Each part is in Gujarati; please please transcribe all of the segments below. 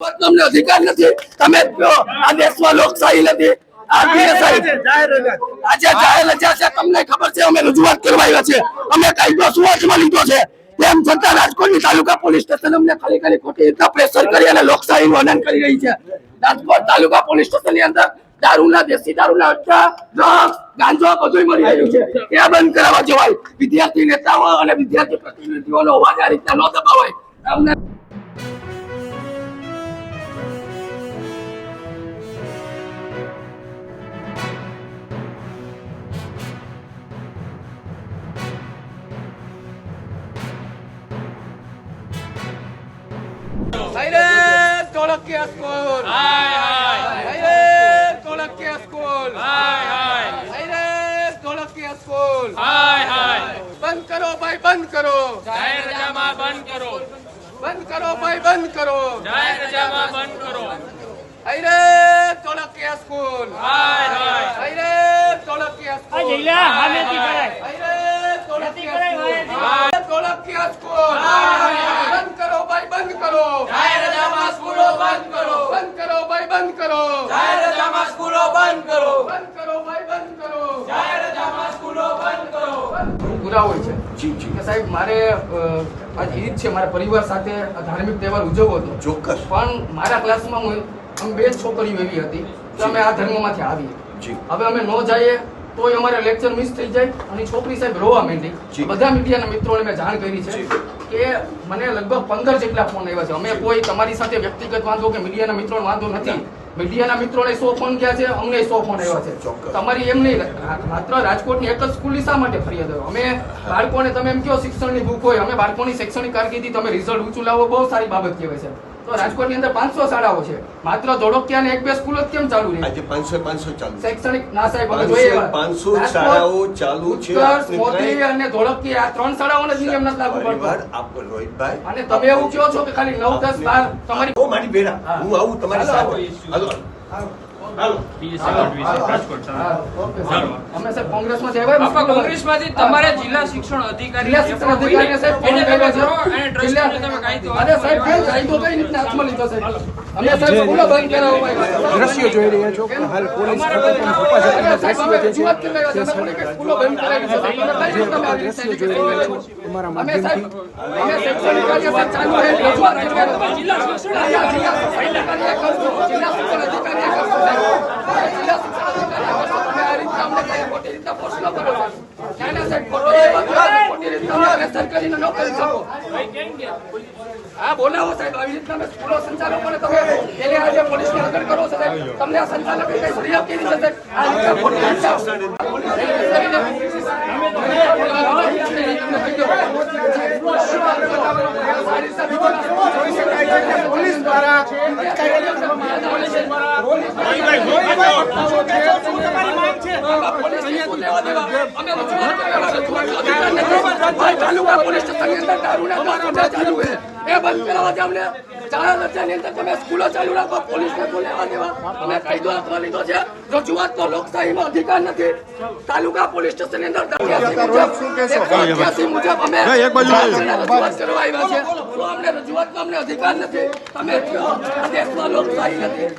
તમને અધિકાર નથી. તમે આ દેશમાં લોકશાહી નથી આજે જાહેર રજા છે તમને ખબર છે અમે રજૂઆત કરવા છે અમે કાયદો સુવાસમાં લીધો છે. તેમ છતાં રાજકોટની તાલુકા પોલીસ સ્ટેશન અમને ખાલી ખાલી ખોટી રીતના પ્રેશર કરી અને લોકશાહીનું હનન કરી રહી છે. રાજકોટ તાલુકા પોલીસ સ્ટેશનની અંદર દારૂના દેશી દારૂના અડ્ડા ડ્રગ્સ ગાંજો બધું મળી રહ્યું છે. એ બંધ કરાવવા જવાય. વિદ્યાર્થી નેતાઓ અને વિદ્યાર્થી પ્રતિનિધિઓનો અવાજ આ રીતના ન દબાવાય. અમને Tolakya School! Silence, Tolakya School! Silence, Tolakya School! બંધ કરો ભાઈ બંધ કરો જાહેર રજામાં બંધ કરો બંધ કરો ભાઈ બંધ કરો જાહેર રજામાં બંધ કરો Silence, Tolakya School! હાય હાય Silence, Tolakya School! જઈલા સામેથી કરાય Tolakya કરાય, School! વાયાથી. Silence, Tolakya School! બંધ બંધ કરો. જાહેર રજામાં સ્કૂલો બંધ કરો. બંધ કરો ભાઈ બંધ કરો. જાહેર રજામાં સ્કૂલો બંધ કરો. બંધ કરો ભાઈ બંધ કરો. જાહેર રજામાં સ્કૂલો બંધ કરો. પૂરા હોય છે. કે સાહેબ મારે આજ ઈદ છે મારા પરિવાર સાથે ધાર્મિક તહેવાર ઉજવવો હતો. ચોક્કસ. પણ મારા ક્લાસમાં હું અમે બે છોકરીઓ એવી હતી કે અમે આ ધર્મમાંથી આવી જી. હવે અમે ન જઈએ તોય અમારે લેક્ચર મિસ થઈ જાય અને છોકરી સાહેબ રોવા માંડી. જી. બધા મીડિયાના મિત્રોને મેં જાણ કરી છે. કે મને લગભગ પંદર જેટલા ફોન આવ્યા છે. અમે કોઈ તમારી સાથે વ્યક્તિગત વાંધો કે મીડિયાના મિત્રો વાંધો નથી. મીડિયાના મિત્રોને સો ફોન ગયા છે અમને સો ફોન આવ્યા છે. તમારી એમ નહીં માત્ર રાજકોટની એક જ સ્કૂલની શા માટે ફરિયાદ હોય અમે બાળકોને તમે એમ કહો શિક્ષણની ભૂખ હોય અમે બાળકોની શૈક્ષણિક કારકિર્દી તમે રિઝલ્ટ ઊંચું લાવો બહુ સારી બાબત કહેવાય છે. તો રાજકોટની અંદર પાંચસો શાળાઓ છે. માત્ર ધોળકિયા અને એક બે સ્કૂલો કેમ ચાલુ રહી? આજે પાંચસો પાંચસો ચાલુ. શૈક્ષણિક ના સાહેબ અમે 500 જોઈએ એવા. 500 રાજકોટ, શાળાઓ ચાલુ છે. મોદી અને ધોળકિયા આ ત્રણ શાળાઓને જ નિયમ નથી લાગુ પડતો. પરિવાર રોહિતભાઈ. અને તમે એવું કહો છો કે ખાલી નવ દસ બાર તમારી મારી ભેરા હું. આવું તમારી સાથે. હાલો. કોંગ્રેસમાંથી તમારે જિલ્લા શિક્ષણ અધિકારી. દ્રશ્યો જોઈ રહ્યા છો કે હાલ પોલીસ દ્રશ્યો જોઈ રહ્યા છો માધ્યમથી. જિલ્લા શિક્ષણ અધિકારીએ બોલાવો સાહેબ આવી રીતના સ્કૂલો સંચાલકોને તમે એને આજે આગળ કરો છો સાહેબ. તમને આ સંચાલક કઈ ફરિયાદ કરી છે સાહેબ? આ રીતના ખોટી રીતના પોલીસ સ્ટેશનની અંદર દારૂના ધંધા ચાલુ એ બંધ કરાવવા અમને ચાર રચાની અંદર તમે સ્કૂલો ચાલુ રાખો પોલીસને બોલાવવા દેવા? અમે કાયદો હાથમાં લીધો છે. અધિકાર નથી. તાલુકા પોલીસ સ્ટેશનની અંદર મુજબ અમે રજૂઆત કરવા આવ્યા છે. તો અમને રજૂઆતમાં અમને અધિકાર નથી. તમે દેશમાં લોકશાહી નથી.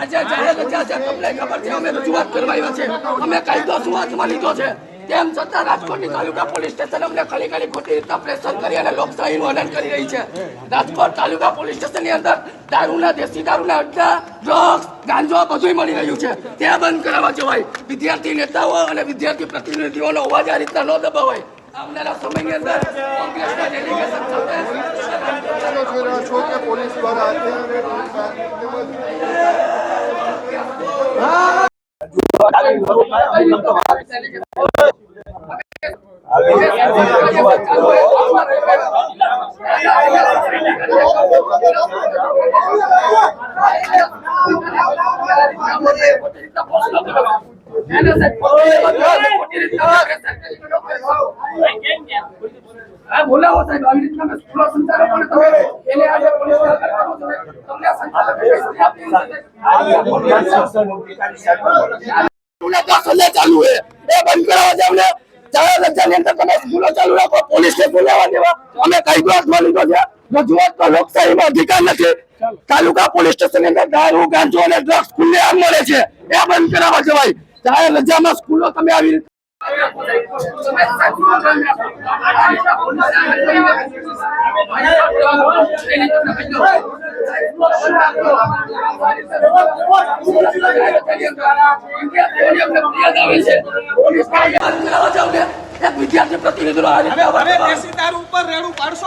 આજે જાહેર રજા છે. તમને ખબર છે અમે રજૂઆત કરવા આવ્યા છે. અમે કાયદો સુવાસમાં લીધો છે? તેમ છતાં રાજકોટની તાલુકા પોલીસ સ્ટેશન અમને ખાલી ખાલી ખોટી રીતના પ્રેશર કરી અને લોકશાહીનું હનન કરી રહી છે. રાજકોટ તાલુકા પોલીસ સ્ટેશનની અંદર દારૂના, દેશી દારૂના અડ્ડા ડ્રગ્સ ગાંજો બધું મળી રહ્યું છે. ત્યાં બંધ કરાવવા જવાય. વિદ્યાર્થી નેતાઓ અને વિદ્યાર્થી પ્રતિનિધિઓનો અવાજ આ રીતના ન દબાવાય. આવનારા સમયની અંદર પોલીસ દ્વારા બોલાવો સાહેબ આવી રીતના સ્કૂલો સંચાલકોને તમે એને આજે છો તમને સંચાલકે કઈ? સ્કૂલો દસ હજાર ચાલુ છે એ બંધ કરાવવા છે અમને. ચાર હજારની અંદર તમે સ્કૂલો ચાલુ રાખો, પોલીસ પોલીસને બોલાવવા દેવા. અમે કાયદો હાથમાં લીધો છે. રજૂઆત તો લોકશાહીમાં અધિકાર નથી. તાલુકા પોલીસ સ્ટેશન અંદર દારૂ, ગાંજો અને ડ્રગ્સ ખુલ્લેઆમ મળે છે. એ બંધ કરાવવા જવાય જાહેર રજામાં સ્કૂલો તમે આવી રીતે વિદ્યાર્થી પ્રતિનિધિનો આ રીતે અવાજ હવે કરવાનો. દેશી દારૂ ઉપર રેડું પાડશો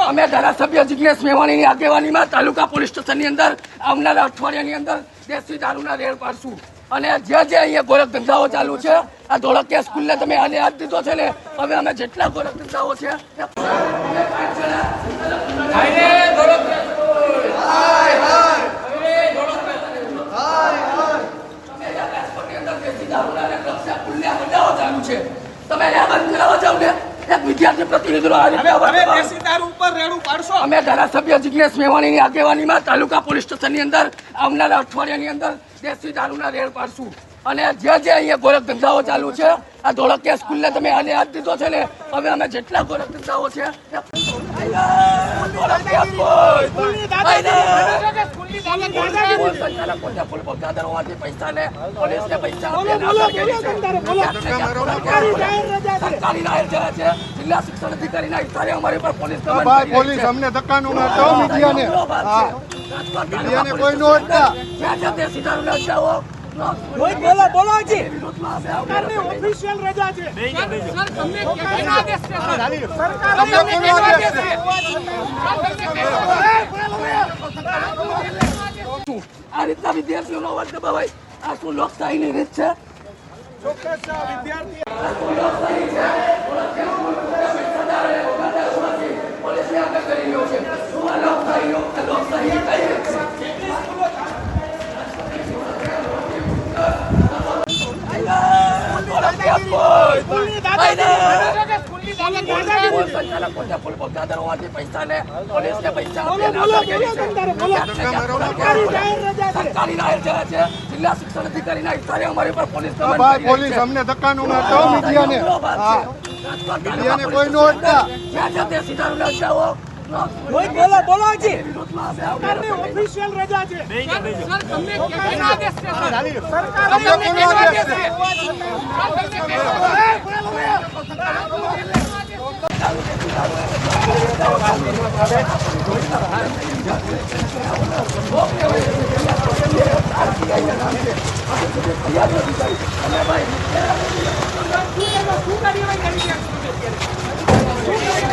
અમે ધારાસભ્ય જિજ્ઞેશ મેવાણીની આગેવાનીમાં તાલુકા પોલીસ સ્ટેશનની અંદર આવનારા અઠવાડિયાની અંદર દેશી દારૂના રેડ પાડશું. અને જે જે અહીંયા ગોરખ ચાલુ છે, આ ધોળકિયા સ્કૂલને તમે આને હાથ દીધો છે ને, હવે અમે જેટલા ગોરખ ધંધાઓ છે એ હાયરે ધોળકિયા સ્કૂલ હાયરે ધોળકિયા રાજકોટની અંદર દેશી દારૂના અને ડ્રગ્સના ખુલ્લેઆમ ધંધાઓ ચાલુ છે તમે એને બંધ કરાવવા જાવ ને એક વિદ્યાર્થી પ્રતિનિધિનો આ રીતે અવાજ હવે કરવાનો. દેશી દારૂ ઉપર રેડું પાડશો અમે ધારાસભ્ય જિજ્ઞેશ મેવાણીની આગેવાનીમાં તાલુકા પોલીસ સ્ટેશનની અંદર આવનારા અઠવાડિયાની અંદર દેશી દારૂના રેડ પાડશું. અને જે જે અહીંયા ગોરખ ધંધાઓ ચાલુ છે આ ધોળકિયા સ્કૂલને તમે આને હાથ દીધો છે ને હવે અમે જેટલા ગોરખ ધંધાઓ છે હોવાથી પોલીસને પૈસા. સરકારી છે જિલ્લા શિક્ષણ અધિકારીના ઇશારે અમારી પર પોલીસ પોલીસ. અમને ધક્કા મારતો મીડિયાને. મીડિયાને કોઈ નો જ્યાં જ્યાં તે સીધા જાઓ. બોલો બોલો જી સમયમાં ઓફિશિયલ રજા છે. તમને કેવો આદેશ છે? આ રીતના વિદ્યાર્થીઓનો અવાજ દબાવાય આ શું લોકશાહીની રીત છે ચોક્કસ આ વિદ્યાર્થી પોલીસને આપણે કરી રહ્યો છે શું આ લોકશાહી લોકશાહી કઈ રીત છે? બોલ સંચાલક બોલતા બોલ બોલ દાદર હોવાથી પૈસા લે પોલીસને પૈસા આપીને દાદાગીરી છે. સરકારી જાહેર છે છે જિલ્લા શિક્ષણ અધિકારીના ઇશારે અમારી પર પોલીસ પોલીસ. અમને ધક્કા નું મારતો મીડિયાને મીડિયાને કોઈ નો અડતા જ્યાં જ્યાં તે સીધા લઈ જાઓ. બોલો બોલો જી વિરોધમાં અમે આવનારા સમયમાં ઓફિશિયલ રજા છે તમને કોનો આદેશ છે? શું કાર્યવાહી કરી એનો નિયમ